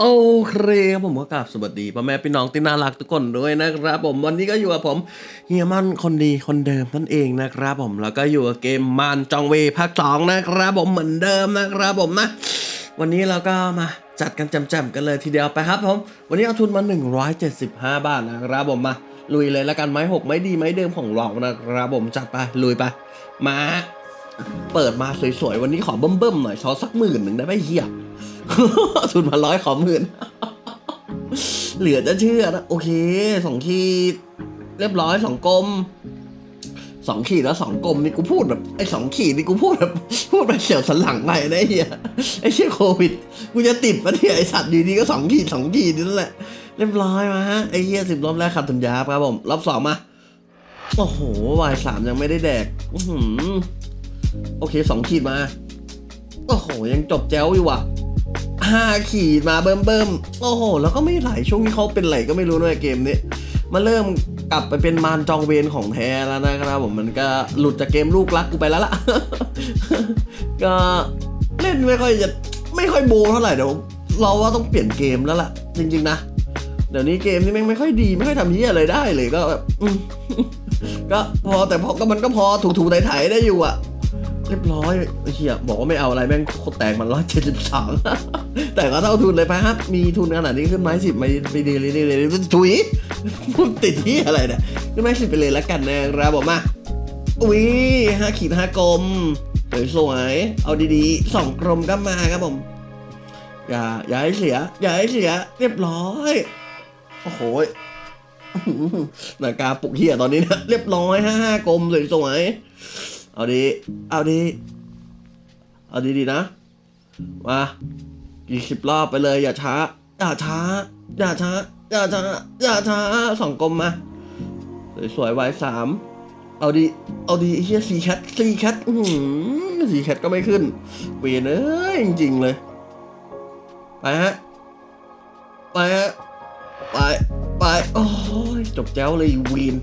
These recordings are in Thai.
โอเคครับผมก็กราบสวัสดีพ่อแม่พี่น้องที่น่ารักทุกคนด้วยนะครับผมวันนี้ก็อยู่กับผมเฮียมันคนดีคนเดิมนั่นเองนะครับผมแล้วก็อยู่กับเกมมานจองเวภาคสองนะครับผมเหมือนเดิมนะครับผมนะ วันนี้เราก็มาจัดกันจำๆกันเลยทีเดียวไปครับผมวันนี้เอาทุนมา 175 บาทนะครับผมมาลุยเลยแล้วกันไม้หกไม้ดีไม้เดิมของเรานะครับผมจัดไปลุยไปมา เปิดมาสวยๆวันนี้ขอเบิ่มๆหน่อยช้อสักหมื่นหนึ่งได้ไหมเฮีย ทุนมาร้อยขอหมื่นเหลือจะเชื่อนะ โอเคสองขีด เรียบร้อยสองกลมสองขีดแล้วสองกลมนี่กูพูดแบบไอ้สองขีดนี่กูพูดแบบพูดไปเฉียวสันหลังไปนะไอ้เฮียไอ้เชี่ยโควิดกูจะติดปะเนี่ยไอ้สัตว์ดีๆก็สองขีดสองขีดนั่นแหละ เรียบร้อยมาฮะไอ้เฮียสิบรอบแรกขับทุนยาครับผมรอบสองมาโอ้โหวายสามยังไม่ได้แดกอืโอเคสองขีดมา โอ้โหยังจบแจ้วอยู่ว่ะ ห้าขีดมาเบิ่มเบิ่มๆโอ้โห แล้วก็ไม่ไหลช่วงนี้เขาเป็นไหลก็ไม่รู้ด้วยเกมนี้มาเริ่มกลับไปเป็นมารจองเวรของแท้แล้วนะครับผมมันก็หลุดจากเกมลูกรักกูไปแล้วล่ะ ก็เล่นไม่ค่อยจะไม่ค่อยโบเท่าไหร่เดี๋ยวเราว่าต้องเปลี่ยนเกมแล้วล่ะ จริง ๆ นะ เดี๋ยวนี้เกมนี้แม่งไม่ค่อยดีไม่ค่อยทำเหี้ยอะไรได้เลยก็แบบก็พอแต่พอก็มันก็พอถูๆไถๆได้อยู่อะ เรียบร้อยเหี้ยบอกว่าไม่เอาอะไรแม่งโคตรแตกมันร้อยเจ็ดสิบสองแต่ก็เท่าทุนเลยไปครับ มีทุนขนาดนี้ขึ้นไม้สิบไม่ไปดีเลยดีเลยถุยพูดติดที่อะไรเนี่ยขึ้นไม้สิบไปเลยแล้วกันนะครับผมมาอุ้ยห้าขีดห้ากลมสวยๆเอาดีๆสองกลมก็มาครับผมอย่าอย่าให้เสีย อย่าให้เสีย เรียบร้อย โอ้โหนาฬิกาปลุกเฮียตอนนี้นะเรียบร้อยห้าห้ากลมสวยๆ เอาดี เอาดี เอาดีดีนะ มากี่สิบรอบไปเลย อย่าช้า อย่าช้า อย่าช้า อย่าช้า อย่าช้าสองกลมมาสวยๆไว้สาม เอาดี เอาดีไอ้เฮียสีแคทสีแคทอืมสี่แคทก็ไม่ขึ้นเปลี่ยนเอ้ยจริงๆเลย ไปฮะ ไปฮะ ไป ไป โอ้ยจบแจ้วเลยวีน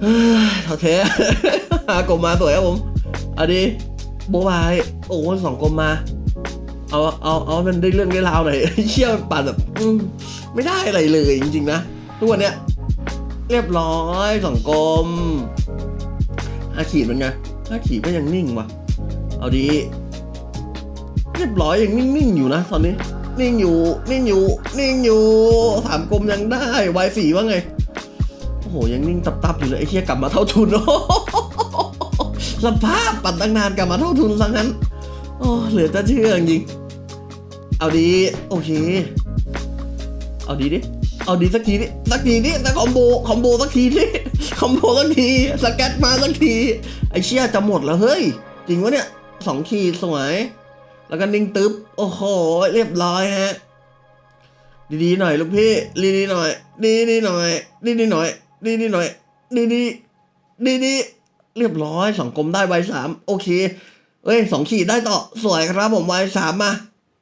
เฮ้ยท่าเทหา กลมมาสวยครับผมเอาดีโบบายโอ้สองกลมมา เอาเอาเอามันได้เรื่องได้ราวหน่อยเชี่ยมันปั่นแบบไม่ได้อะไรเลยจริงๆนะทุกวันเนี้ยเรียบร้อยสองกลมห้าขีดเป็นไงห้าขีดก็ยังนิ่งวะเอาดี เรียบร้อยยังนิ่งๆอยู่นะตอนนี้นิ่งอยู่นิ่งอยู่นิ่งอยู่สามกลมยังได้วายสี่ว่าไงโอ้โหยังนิ่งตับๆอยู่เลยไอ้เคียกลับมาเท่าทุนโอ้ สภาพปัดตั้งนานกลับมาเท่าทุนซะงั้น โอ้เหลือจะเชื่อจริง เอาดี โอเค เอาดีดิ เอาดีสักทีดิ สักทีดิ สักคอมโบ คอมโบสักทีดิ คอมโบสักที สแกตมาสักที ไอเชี่ยจะหมดแล้วเฮ้ย จริงวะเนี่ยสองขีดสวย แล้วก็นิ่งตึ๊บ โอ้โห เรียบร้อยฮะ ดีๆหน่อยลูกพี่ ดีๆหน่อย ดีๆหน่อย ดีๆหน่อย ดีๆหน่อย ดีๆดีๆ เรียบร้อยสองกลมได้ใบสามโอเค เอ้ยสองขีดได้ต่อสวยครับผมใบสามมา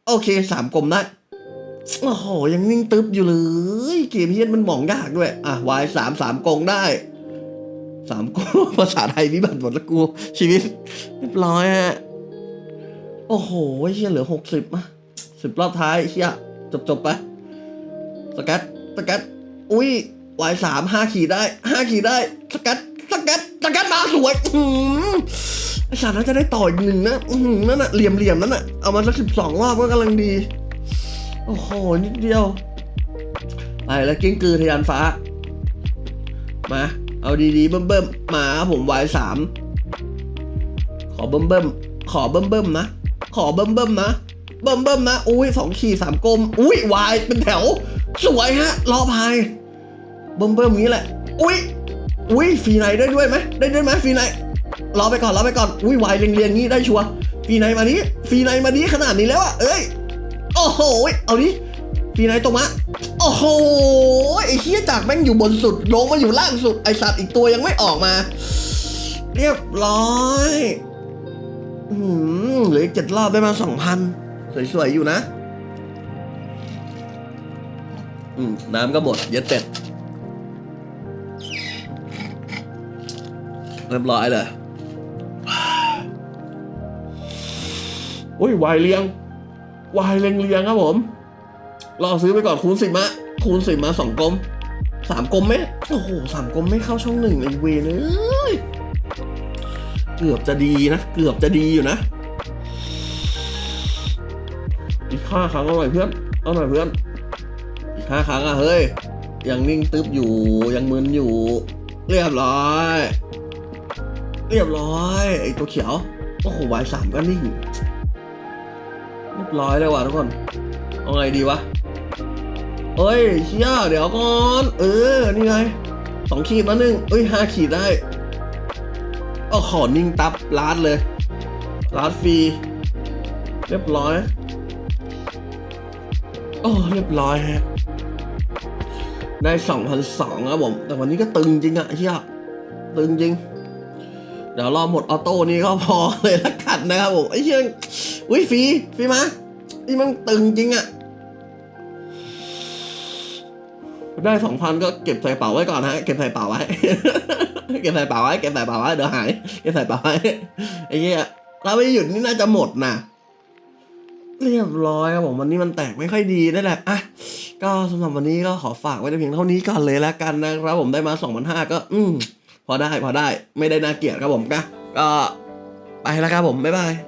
โอเคสามกลมได้โอ้โหยังนิ่งตึ๊บอยู่เลยเกมเฮียนมันหมองยากด้วย อะวายสามสามกงได้สามกงภาษาไทยวิบัติหมดแล้วกูชีวิตเรียบร้อยฮะโอ้โหเฮียเหลือหกสิบมาสิบรอบท้ายเฮียจบจบไปสกัดสกัดอุ้ยวายสามห้าขีดได้ห้าขีดได้สกัด กัดสกัดมาสวยอื้อหือไอสารน่าจะได้ต่ออีกหนึ่งนะอื้อหือนั่นน่ะเหลี่ยมเหลี่ยมนั่นน่ะเอามาสักสิบสองรอบก็กำลังดี โอ้โห นิดเดียว ไปแล้วกิ้งกือทะยานฟ้า มา เอาดีๆ เบิ่มๆ มาครับผมวายสามขอเบิ่มเบิ่มๆขอเบิ่มเบิ่มๆ นะ ขอเบิ่มเบิ่มๆ นะเบิ่มเบิ่มๆนะ อุ้ยสองขีดสามกลม อุ้ยวายเป็นแถว สวยฮะ รอพายเบิ่มเบิ่มๆอย่างนี้แหละ อุ้ย อุ้ยฟรีไนได้ด้วยไหมได้ด้วยไหมฟรีไนรอไปก่อนรอไปก่อนอุ้ยวายเรียงๆงี้ได้ชัวฟรีไนมานี้ฟรีไนมานี้ขนาดนี้แล้วอะเอ้ยโอ้โหเอาดิฟีไนตรงมาโอ้โหไอ้เฮียจากแม่งอยู่บนสุดลงมาอยู่ล่างสุดไอสัตว์อีกตัวยังไม่ออกมา เรียบร้อยอืมเหลืออีกเจ็ดรอบได้มาสองพันสวยๆอยู่นะ อืมน้ำก็หมดเย็ดเป็ด เรียบร้อยเลยอุ้ยวายเลี้ยงวายเลียงเลียงครับผมรอซื้อไปก่อนคูณสิบมะคูณสิบมาสองกลมสามกลมไหมโอ้โหสามกลมไม่เข้าช่องหนึ่งไอเวเลยเกือบจะดีนะ เกือบจะดีอยู่นะอีกห้าครั้งเอาหน่อยเพื่อนเอาหน่อยเพื่อนอีกห้าครั้งอะเฮ้ยยังนิ่งตึ๊บอยู่ยังมึนอยู่ เรียบร้อย เรียบร้อยไอตัวเขียวโอ้โหวายสามก็นิ่งเรียบร้อยเลยว่ะทุกคนเอาไงดีวะเฮ้ยเชี่ยเดี๋ยวก่อนเออนี่ไงสองขีดมาหนึ่งเอ้ยห้าขีดได้ก็ขอนิ่งตับลาดเลยลาดฟรีเรียบร้อยโอ้เรียบร้อยฮะได้สองพันสองครับผมแต่วันนี้ก็ตึงจริงอะเชี่ยตึงจริง ดี๋ยวรอหมดออโต้นี่ก็พอเลยละกันนะครับผมไอ้เชี่ยอุ้ยฟีฟีมานี่มันตึงจริงอะได้สองพันก็เก็บใส่เป๋าไว้ก่อนฮะเก็บใส่เป๋าไว้ เก็บใส่เป๋าไว้เก็บใส่เป๋าไว้เดี๋ยวหายเก็บใส่เป๋าไว้ไอ้เหี้ยถ้าไม่หยุดนี่น่าจะหมดนะเรียบร้อยครับผมวันนี้มันแตกไม่ค่อยดีนั่นแหละอะก็สำหรับวันนี้ก็ขอฝากไว้เพียงเท่านี้ก่อนเลยแล้วกันนะครับผมได้มา2 5 0 0ก็ อืม พอได้พอได้ไม่ได้น่าเกลียดครับผมก็ไปแล้วครับผมบ๊ายบาย